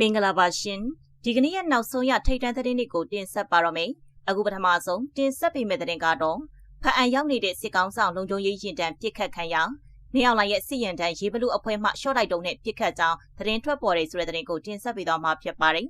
မင်္ဂလာပါရှင်ဒီကနေ့ရဲ့နောက်ဆုံးရထိတ်တန့်သတင်းတွေကိုတင်ဆက်ပါတော့မယ်အခုပထမဆုံးတင်ဆက်ပေးမယ့်သတင်းကတော့ဖအံရောက်နေတဲ့စစ်ကောင်းဆောင်လုံခြုံရေးရင်တန်းပြစ်ခတ်ခံရနေအောင်လိုက်ရဲ့စစ်ရင်တန်းရေဘလူအဖွဲ့မှရှော့တိုက်တုံးနဲ့ပြစ်ခတ်ကြောင်းသတင်းထွက်ပေါ်တဲ့ဆိုတဲ့သတင်းကိုတင်ဆက်ပေးတော့မှာဖြစ်ပါတယ်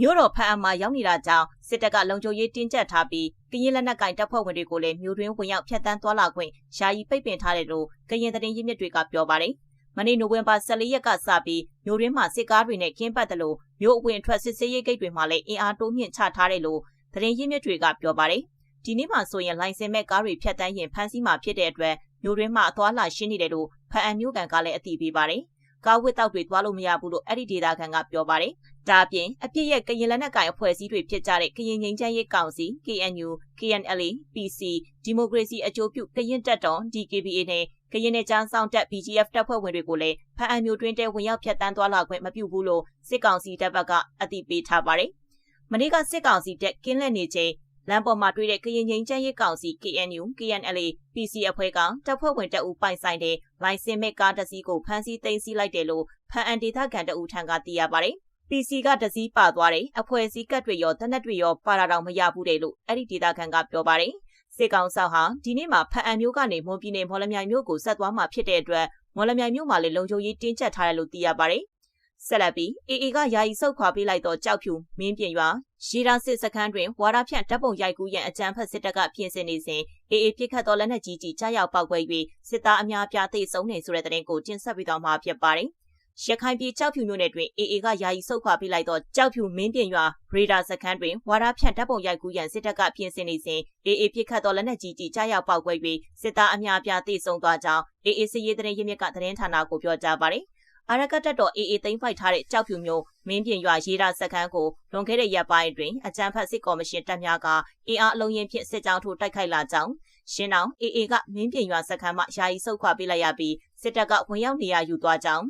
မြို့တော်ဖအံမှာရောက်နေတာကြောင့်စစ်တပ်ကလုံခြုံရေးတင်းကျပ်ထားပြီးကရင်လက်နက်ကင်တပ်ဖွဲ့ဝင်တွေကိုလည်းမြို့တွင်းဝင်ရောက်ဖျက်ဆီးသွားလာခွင့်ယာယီပိတ်ပင်ထားတယ်လို့ကရင်သတင်းရင်းမြစ်တွေကပြောပါတယ်။ မနေ့နိုဝင်ဘာ14ရက်ကစပြီးမြို့ရင်းမှာစစ်ကားတွေနဲ့ကင်းပတ်တယ်လို့မြို့အဝင်ထွက်စစ်ဆေးရေးဂိတ်တွေမှာလည်းအင်အားတိုးမြင့်ချထားတယ်လို့သတင်းရင်းမြစ်တွေကပြောပါတယ်။ဒီနေ့မှဆိုရင်လိုင်စင်မဲ့ကားတွေဖြတ်တန်းရင်ဖမ်းဆီးမှာဖြစ်တဲ့အတွက်မြို့ရင်းမှာအသွားလာရှင်းနေတယ်လို့ဖအံမြို့ကန်ကလည်းအသိပေးပါတယ်။ ကားဝစ်တောက်တွေသွားလို့မရဘူးလို့အဲ့ဒီဒေတာကန်ကပြောပါတယ်။ဒါအပြင်အပြစ်ရဲ့ကရင်လက်နက်ကိုင်အဖွဲ့အစည်းတွေဖြစ်ကြတဲ့ကရင်ငိမ့်ချမ်းရေးကောင်စီ KNU KNLA PC ဒီမိုကရေစီအကျိုးပြုကရင်တပ်တော် DKBA နဲ့ကရင်နယ်ချမ်းဆောင်တပ် BGF တပ်ဖွဲ့ဝင်တွေကိုလည်းဖအံမျိုးတွင်းတဲဝင်ရောက်ဖြတ်တန်းသွားလာခွင့်မပြုဘူးလို့စစ်ကောင်စီတပ်ဘက်ကအသိပေးထားပါတယ်။မနေ့ကစစ်ကောင်စီတပ်ကင်းလက်နေချိန် လမ်းပေါ်မှာတွေ့တဲ့ကရင်ငိမ့်ချမ်းရေးကောင်စီ KNU KNLA PC အဖွဲ့ကတပ်ဖွဲ့ဝင်တအူပိုင်ဆိုင်တဲ့လိုင်စင်မဲ့ကားတစ်စီးကိုဖမ်းဆီးသိမ်းဆည်းလိုက်တယ်လို့ဖန်အန်ဒေသခံတအူထံကသိရပါတယ်။ PC ကတစည်းပါသွားတယ်အဖွဲ့အစည်းကတ်တွေရောတနက်တွေရောပါတာတော့မရဘူးတယ်လို့အဲ့ဒီဒေသခံကပြောပါတယ်။စစ်ကောင်ဆောင်ဟာဒီနေ့မှာဖအံမျိုးကနေမွန်ပြည်နယ်မော်လမြိုင်မြို့ကိုဆက်သွားမှာဖြစ်တဲ့အတွက်မော်လမြိုင်မြို့မှာလည်းလုံခြုံရေးတင်းကျပ်ထားတယ်လို့သိရပါတယ်။ ဆက်လက်ပြီး AA ကယာယီဆုတ်ခွာပေးလိုက်သောကြောက်ဖြူမင်းပြင်ရွာရေဒါစစ်စခန်းတွင်ဝါရဖြန့်တပ်ပုံရိုက်ကူးရန်အကြမ်းဖက်စစ်တပ်ကပြင်ဆင်နေစဉ် AA ပြစ်ခတ်သောလက်နက်ကြီးကြီးကြားရောက်ပောက်ကွဲ၍စစ်သားအများပြားသေဆုံးနေဆိုတဲ့တဲ့တင်ကိုတင်ဆက်ပေးသွားမှာဖြစ်ပါတယ်။ရခိုင်ပြည်ကြောက်ဖြူမြို့နယ်တွင် AA ကယာယီဆုတ်ခွာပေးလိုက်သောကြောက်ဖြူမင်းပြင်ရွာရေဒါစခန်းတွင်ဝါရဖြန့်တပ်ပုံရိုက်ကူးရန်စစ်တပ်ကပြင်ဆင်နေစဉ် AA ပြစ်ခတ်သောလက်နက်ကြီးကြီးကြားရောက်ပောက်ကွဲ၍စစ်သားအများပြားသေဆုံးသွားကြောင်း AA စစ်ရေးသတင်းရင်းမြစ်ကသတင်းဌာနကိုပြောကြားပါတယ်။ အာရကတက်တော် AA သိမ်းဖိုက်ထားတဲ့ကြောက်ဖြူမျိုးမင်းပြင်ရွာရေးတာစခန်းကိုလွန်ခဲ့တဲ့ရက်ပိုင်းတွင်အကြမ်းဖက်စစ်ကော်မရှင်တပ်များကအင်အားအလုံးရင်ဖြင့်စစ်ကြောင်းထိုးတိုက်ခိုက်လာကြောင်းရှင်းအောင် AA ကမင်းပြင်ရွာစခန်းမှယာယီဆုတ်ခွာပေးလိုက်ရပြီးစစ်တပ်ကဝင်ရောက်နေရယူသွားကြောင်း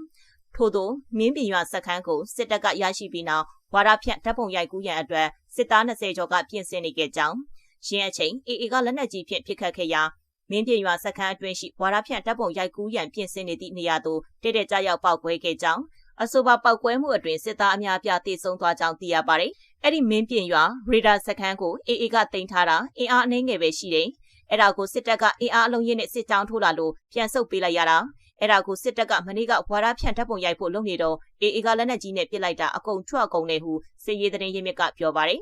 ထို့သောမင်းပြည်ရွာစခန်းကိုစစ်တပ်ကရရှိပြီးနောက်ဝါရဖြန့်တပ်ပုံရိုက်ကူးရန်အတွက်စစ်သား20ကျော်ကပြင်ဆင်နေခဲ့ကြောင်းရင်းအချိန်အေအေကလက်နက်ကြီးဖြင့်ပစ်ခတ်ခဲ့ရာ မင်းပြည်ရွာစခန်းအတွင်းရှိဝါရဖြန့်တပ်ပုံရိုက်ကူးရန်ပြင်ဆင်နေသည့်နေရာသို့တိတဲ့ကြရောက်ပောက်ကွဲခဲ့ကြောင်းအဆိုပါပောက်ကွဲမှုအတွင်စစ်သားအများပြားတေဆုံးသွားကြောင်းသိရပါတယ်။အဲ့ဒီမင်းပြင်ရွာရေဒါစခန်းကိုအေအေကတင်ထားတာအင်အားအနှဲငယ်ပဲရှိတယ်။အဲ့ဒါကိုစစ်တပ်ကအင်အားအလုံးရင်းနဲ့စစ်ကြောင်းထိုးလာလို့ပြန်ဆုတ်ပေးလိုက်ရတာအဲ့ဒါကိုစစ်တပ်ကမနေ့ကဝါရဖြန့်တပ်ပုံရိုက်ဖို့လုပ်နေတော့အေအေကလက်နက်ကြီးနဲ့ပစ်လိုက်တာအကုန်ချွတ်ကုန်တယ်ဟုစစ်ရေးသတင်းရင်းမြစ်ကပြောပါတယ်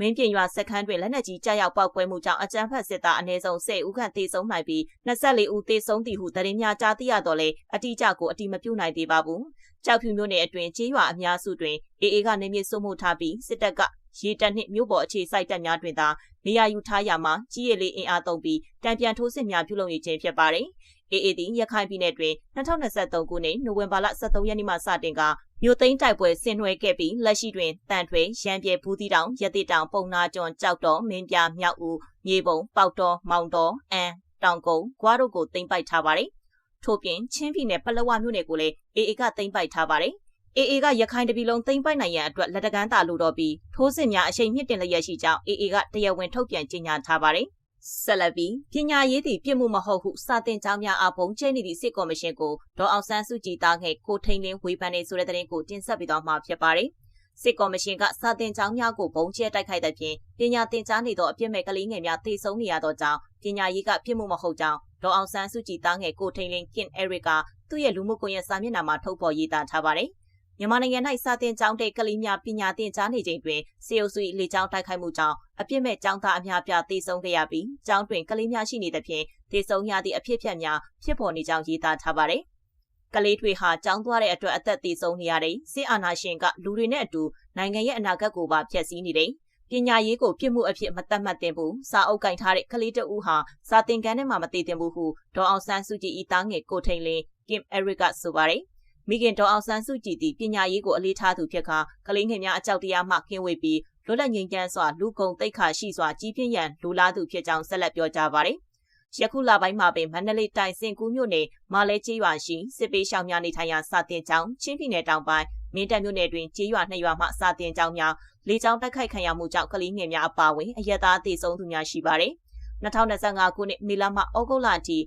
မင်းပြင်ရွာစခန်းတွင်လက်နက်ကြီးကြားရောက်ပောက်ကွဲမှုကြောင့်အကြမ်းဖက်စစ်သားအနည်းဆုံး10ဦးခန့်သေဆုံးနိုင်ပြီး24ဦးသေဆုံးသည်ဟုသတင်းများကြားသိရတော့လေအတိအကျကိုအတိမပြုနိုင်သေးပါဘူး။ကြောက်ဖြူမြို့နယ်အတွင်းကျေးရွာအများစုတွင်အေအေကနေမြေစုမှုထားပြီးစစ်တပ်ကရေတပ်နှင့်မြို့ပေါ်အခြေစိုက်တပ်များတွင်သာနေရာယူထားရမှာကြီးရည်လေးအင်အားသုံးပြီးတံပြန်ထိုးစစ်များပြုလုပ်နေခြင်းဖြစ်ပါတယ်။ AA သည်ရခိုင်ပြည်နယ်တွင်2023ခုနှစ်နိုဝင်ဘာလ23ရက်နေ့မှစတင်ကမြို့သိမ်းတိုက်ပွဲဆင်နွှဲခဲ့ပြီးလက်ရှိတွင်တန်ထွေရန်ပြေဘူးတီတောင်ရတိတောင်ပုံနာကျွန်းကြောက်တော်မင်းပြမြောက်ဦးမြေပုံပေါက်တော်မောင်တော်အန်တောင်ကုန်းဂွားတို့ကိုသိမ်းပိုက်ထားပါတယ်။ထို့ပြင်ချင်းပြည်နယ်ပလောဝမြို့နယ်ကိုလည်း AA ကသိမ်းပိုက်ထားပါတယ်။ AA ကရခိုင်တပြည်လုံးသိမ်းပိုက်နိုင်ရန်အတွက်လက်တကမ်းတာလို့တော့ပြီးထိုးစစ်များအချိန်မြင့်တင်လျက်ရှိကြောင်း AA ကတရားဝင်ထုတ်ပြန်ကြေညာထားပါတယ်။ ဆက်လက်ပြီးပညာရေးသည်ပြစ်မှုမဟုတ်ဟုစာတင်ကြောင်းများအပုံကျဲနေသည့်စစ်ကော်မရှင်ကိုဒေါ်အောင်ဆန်းစုကြည်သားငယ်ကိုထိန်လင်းဝေဖန်နေဆိုတဲ့သတင်းကိုတင်ဆက်ပေးသွားမှာဖြစ်ပါတယ်။စစ်ကော်မရှင်ကစာတင်ကြောင်းများကိုဘုံကျဲတိုက်ခိုက်တဲ့ဖြင့်ပညာသင်ကြားနေသောအပြစ်မဲ့ကလေးငယ်များသေဆုံးနေရသောကြောင့်ပညာရေးကပြစ်မှုမဟုတ်ကြောင်းဒေါ်အောင်ဆန်းစုကြည်သားငယ်ကိုထိန်လင်းကင်အဲရစ်ကသူ့ရဲ့လူမှုကွန်ရက်စာမျက်နှာမှာထုတ်ဖော်ရေးသားထားပါတယ်။ မြန်မာနိုင်ငံ၌စာတင်ကျောင်းတဲ့ကလေးများပညာသင်ကြားနေချိန်တွင်စေအုပ်စု၏လေကြောင်းတိုက်ခိုက်မှုကြောင့်အပြစ်မဲ့ကျောင်းသားအများပြားသေဆုံးခဲ့ရပြီးကျောင်းတွင်ကလေးများရှိနေသဖြင့်သေဆုံးရသည့်အဖြစ်အပျက်များဖြစ်ပေါ်နေကြောင်းရေးသားထားပါတယ်။ကလေးတွေဟာကျောင်းသွားတဲ့အတွက်အသက်သေဆုံးနေရတယ်။စစ်အာဏာရှင်ကလူတွေနဲ့အတူနိုင်ငံရဲ့အနာဂတ်ကိုပါဖျက်ဆီးနေတယ်။ပညာရေးကိုပြစ်မှုအဖြစ်မတတ်မှတ်သင့်ဘူး။စာအုပ်ကင်ထားတဲ့ကလေးတအူးဟာစာသင်ခန်းထဲမှာမတည်သင့်ဘူးဟုဒေါ်အောင်ဆန်းစုကြည်ဤသားငယ်ကိုထိန်လင်းကင်အဲရစ်ကဆိုပါတယ်။ မိခင်ဒေါ်အောင်ဆန်းစုကြည်သည်ပညာရေးကိုအလေးထားသူဖြစ်ကာကလေးငယ်များအကြောက်တရားမှကင်းဝေးပြီးလွတ်လပ်ငြိမ်းချမ်းစွာလူကုန်တိတ်ခါရှိစွာကြီးပြင်းရန်လူလားသူဖြစ်ကြောင်းဆက်လက်ပြောကြားပါတယ်။ယခုလပိုင်းမှာပင်မန္တလေးတိုင်းစင်ကူးမြို့နယ်မာလဲကျေးရွာရှိစစ်ပေးရှောင်များနေထိုင်ရာစာတင်ကျောင်းချင်းပြည်နယ်တောင်ပိုင်းမင်းတပ်မြို့နယ်တွင်ကျေးရွာနှစ်ရွာမှစာတင်ကျောင်းများလေကြောင်းတိုက်ခိုက်ခံရမှုကြောင့်ကလေးငယ်များအပါအဝင်အရက်သားသေဆုံးသူများရှိပါတယ်။2025ခုနှစ်မေလမှဩဂုတ်လအထိ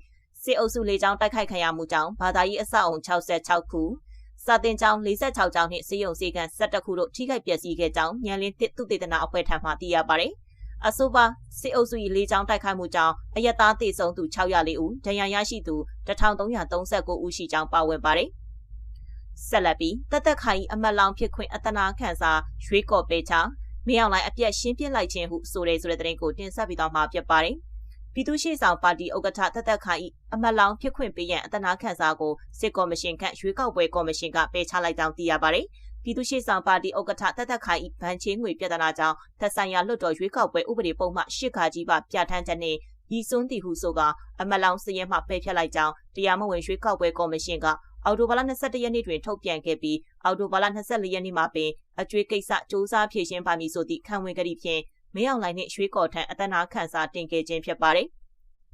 စစ်အုပ်စုလေကြောင်းတိုက်ခိုက်ခံရမှုကြောင့်ဘာသာရေးအဆောက်အုံ66ခုစာတင်ကျောင်း46ကျောင်းနှင့်စေယုံစေကန်17ခုတို့ထိခိုက်ပျက်စီးခဲ့ကြောင်းညံလင်းတစ်သုတေသနအဖွဲ့ထံမှသိရပါတယ်။အဆိုပါစစ်အုပ်စု၏လေးချောင်းတိုက်ခိုက်မှုကြောင့်အယက်သားသေဆုံးသူ604ဦး၊ဒဏ်ရာရရှိသူ1339ဦးရှိကြောင်းပါဝင်ပါတယ်။ဆက်လက်ပြီးတသက်ခိုင်အမတ်လောင်ဖြစ်ခွင့်အတနာခံစာရွေးကော်ပေးချမင်းအောင်လိုင်းအပြက်ရှင်းပြလိုက်ခြင်းဟုဆိုတဲ့ဆိုတဲ့သတင်းကိုတင်ဆက်ပြီးတော့မှာဖြစ်ပါတယ်။ ပြည်သူ့ရှေ့ဆောင်ပါတီဥက္ကဋ္ဌတသက်ခိုင်အမတ်လောင်ဖြစ်ခွင့်ပေးရန်အတနာခံစာကိုစစ်ကော်မရှင်ခန့်ရွေးကောက်ပွဲကော်မရှင်ကပယ်ချလိုက်ကြောင်းသိရပါတယ်။ပြည်သူ့ရှေ့ဆောင်ပါတီဥက္ကဋ္ဌတသက်ခိုင်ဗန်ချင်းငွေပြဿနာကြောင့်သက်ဆိုင်ရာလွှတ်တော်ရွေးကောက်ပွဲဥပဒေပုံမှရှစ်ခါကြီးပါပြဋ္ဌာန်းချက်နဲ့ဤစွန်းတီဟုဆိုကအမတ်လောင်စည်ရင်မှပယ်ဖြတ်လိုက်ကြောင်းတရားမဝင်ရွေးကောက်ပွဲကော်မရှင်ကအော်တိုဘာလ22ရက်နေ့တွင်ထုတ်ပြန်ခဲ့ပြီးအော်တိုဘာလ24ရက်နေ့မှာပင်အကျွေးကိစ္စစ조사ဖြည့်ရှင်းပါမည်ဆိုသည့်ခံဝင်ကတိဖြင့် မင်းအောင်လှိုင်နှင့်ရွှေကော်ထံအတနာခန့်စာတင်ခဲ့ခြင်းဖြစ်ပါတယ်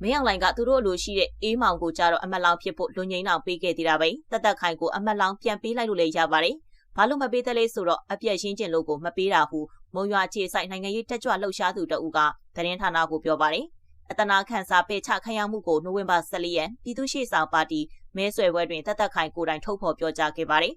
မင်းအောင်လိုင်ကသူတို့လိုရှိတဲ့အေးမောင်ကိုကြတော့အမတ်လောင်ဖြစ်ဖို့လူငိမ့်အောင်ပေးခဲ့သေးတာပဲတသက်ခိုင်ကိုအမတ်လောင်ပြန်ပေးလိုက်လို့လည်းရပါတယ်ဘာလို့မပေးသလဲဆိုတော့အပြက်ရှင်းကျင်လို့ကိုမပေးတာဟုမုံရွာခြေဆိုင်နိုင်ငံရေးတက်ကြွလှုပ်ရှားသူတအူးကသတင်းဌာနကိုပြောပါတယ်အတနာခန့်စာပေချခံရမှုကိုနိုဝင်ဘာ14ရက်ပြည်သူ့ရှေ့ဆောင်ပါတီမဲဆွယ်ပွဲတွင်တသက်ခိုင်ကိုယ်တိုင်ထုတ်ဖော်ပြောကြားခဲ့ပါတယ်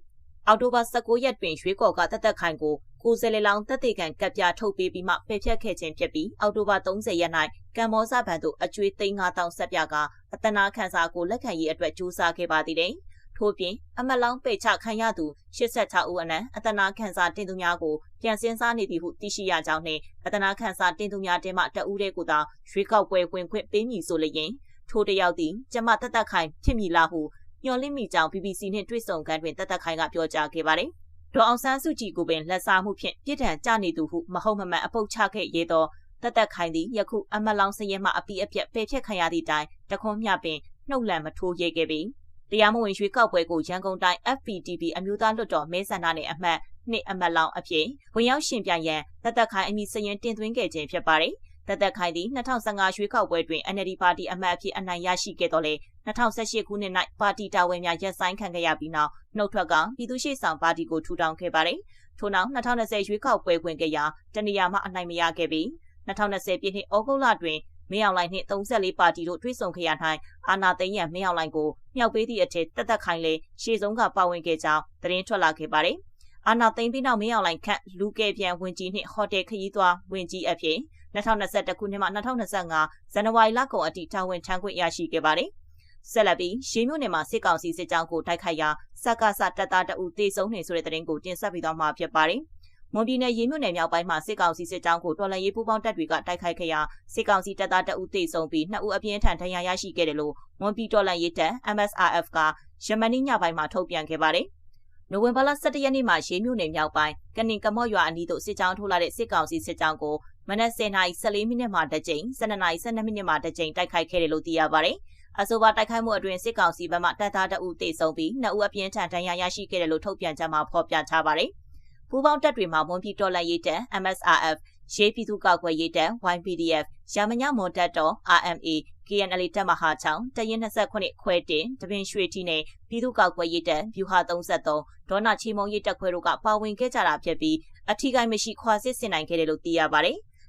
အောက်တိုဘာ19ရက်တွင်ရွေးကော်ကတသက်ခိုင်ကို ကိုယ်စလေလောင်တက်တေကန်ကပ်ပြထုတ်ပေးပြီးမှပယ်ဖြတ်ခဲ့ခြင်းဖြစ်ပြီးအောက်တိုဘာ30ရက်၌ကမ္ဘောဇဘန်သို့အကျွေးသိန်း9000ဆက်ပြကအတနာခန်းစာကိုလက်ခံရေးအတွက်ကြိုးစားခဲ့ပါသေးတယ်။ထို့ပြင်အမလောင်းပေချခံရသူ86ဦးအနက်အတနာခန်းစာတင်သူများကိုပြန်စင်းစားနေသည်ဟုသိရှိရကြောင်းနှင့်အတနာခန်းစာတင်သူများတင်မှတဦးတည်းကိုသာရွေးကောက်ပွဲဝင်ခွင့်ပေးမည်ဆိုလျင်ထိုတယောက်သည်ကျမတသက်ခိုင်ဖြစ်မည်လားဟုညှော်လင့်မိကြောင်း BBC နှင့်တွေ့ဆုံခန်းတွင်တသက်ခိုင်ကပြောကြားခဲ့ပါတယ်။ ဒေါအောင်ဆန်းစုကြည်ကိုပင်လက်စားမှုဖြင့်ပြစ်ဒဏ်ကြနေသူဟုမဟုတ်မမှန်အပုတ်ချခဲ့ရသောတသက်ခိုင်သည်ယခုအမလောင်စရဲမှအပီးအပြက်ပယ်ဖြတ်ခံရသည့်တိုင်တခွန်းမျှပင်နှုတ်လန့်မထိုးရဲခဲ့ပြီတရားမဝင်ရွှေကောက်ပွဲကိုရန်ကုန်တိုင်း FPTV အမျိုးသားလွှတ်တော်မဲဆန္ဒနယ်အမှတ်နှစ်အမတ်လောင်အဖြစ်ဝင်ရောက်ရှင်ပြိုင်ရန်တသက်ခိုင်အမိစရင်တင်သွင်းခဲ့ခြင်းဖြစ်ပါတယ် တသက်ခိုင်သည်2015ရွေးကောက်ပွဲတွင် NLD ပါတီအမတ်အဖြစ်အနိုင်ရရှိခဲ့တော်လဲ2018ခုနှစ်၌ပါတီတာဝန်များရပ်ဆိုင်းခံခဲ့ရပြီးနောက်နှုတ်ထွက်ကပြည်သူ့ရှေ့ဆောင်ပါတီကိုထူထောင်ခဲ့ပါတယ်။ထို့နောက်2020ရွေးကောက်ပွဲဝင်ခဲ့ရာတနေရာမှအနိုင်မရခဲ့ပြီး2020ပြည့်နှစ်ဩဂုတ်လတွင်မင်းအောင်လှိုင်နှင့်34ပါတီတို့တွဲဆုံခဲ့ရ၌အာနာသိန်းရန်မင်းအောင်လှိုင်ကိုမြောက်ပေးသည့်အထက်တက်တက်ခိုင်လေရှေ့ဆုံးကပါဝင်ခဲ့ကြောင်းသတင်းထွက်လာခဲ့ပါတယ်။အာနာသိန်းပြီးနောက်မင်းအောင်လှိုင်ခန့်လူကယ်ပြန်ဝင်ကြီးနှင့်ဟိုတယ်ခရီးသွားဝင်ကြီးအဖြစ် 2021ခုနှစ်မှ2025ဇန်နဝါရီလကုန်အထိတာဝန်ထမ်းခွင့်ရရှိခဲ့ပါတယ်။ဆက်လက်ပြီးရှေးမြို့နယ်မှာစစ်ကောင်စီစစ်ကြောင်းကိုတိုက်ခိုက်ရာစက္ကစတပ်သားတအုပ်တေဆုံးနေဆိုတဲ့သတင်းကိုတင်ဆက်ပြီးတော့မှာဖြစ်ပါတယ်။မွန်ပြည်နယ်ရေမြို့နယ်မြောက်ပိုင်းမှာစစ်ကောင်စီစစ်ကြောင်းကိုတော်လှန်ရေးပူးပေါင်းတပ်တွေကတိုက်ခိုက်ခဲ့ရာစစ်ကောင်စီတပ်သားတအုပ်သေဆုံးပြီးနှစ်ဦးအပြင်းထန်ဒဏ်ရာရရှိခဲ့တယ်လို့မွန်ပြည်တော်လှန်ရေးတပ် MSRF ကယမနီညပိုင်းမှာထုတ်ပြန်ခဲ့ပါတယ်။နိုဝင်ဘာလ17ရက်နေ့မှာရေမြို့နယ်မြောက်ပိုင်းကနင်ကမော့ရွာအနီးသို့စစ်ကြောင်းထိုးလာတဲ့စစ်ကောင်စီစစ်ကြောင်းကို မနက်10:14မိနစ်မှတစ်ကြိမ်12:12မိနစ်မှတစ်ကြိမ်တိုက်ခိုက်ခဲ့တယ်လို့သိရပါတယ်။အဆိုပါတိုက်ခိုက်မှုအတွင်းစစ်ကောင်စီဘက်မှတပ်သားတအုပ်သေဆုံးပြီးနှစ်ဦးအပြင်းထန်ဒဏ်ရာရရှိခဲ့တယ်လို့ထုတ်ပြန်ချက်မှာဖော်ပြထားပါတယ်။ပူးပေါင်းတပ်တွေမှာဝန်ပြည်တော်လှန်ရေးတပ် MSRF ရေးပြည်သူ့ကောက်ွယ်ရေးတပ် YPDF ရမညမွန်တပ်တော် RMA KNL တပ်မဟာချောင်းတရင်29ခွဲတင်တပင်ရွှေတီနဲ့ပြည်သူ့ကောက်ွယ်ရေးတပ်ဗျူဟာ33ဒေါနာချီမုံရေးတပ်ခွဲတို့ကပါဝင်ခဲ့ကြတာဖြစ်ပြီးအထီးကိုင်းမရှိခွာစစ်ဆင်နိုင်ခဲ့တယ်လို့သိရပါတယ်။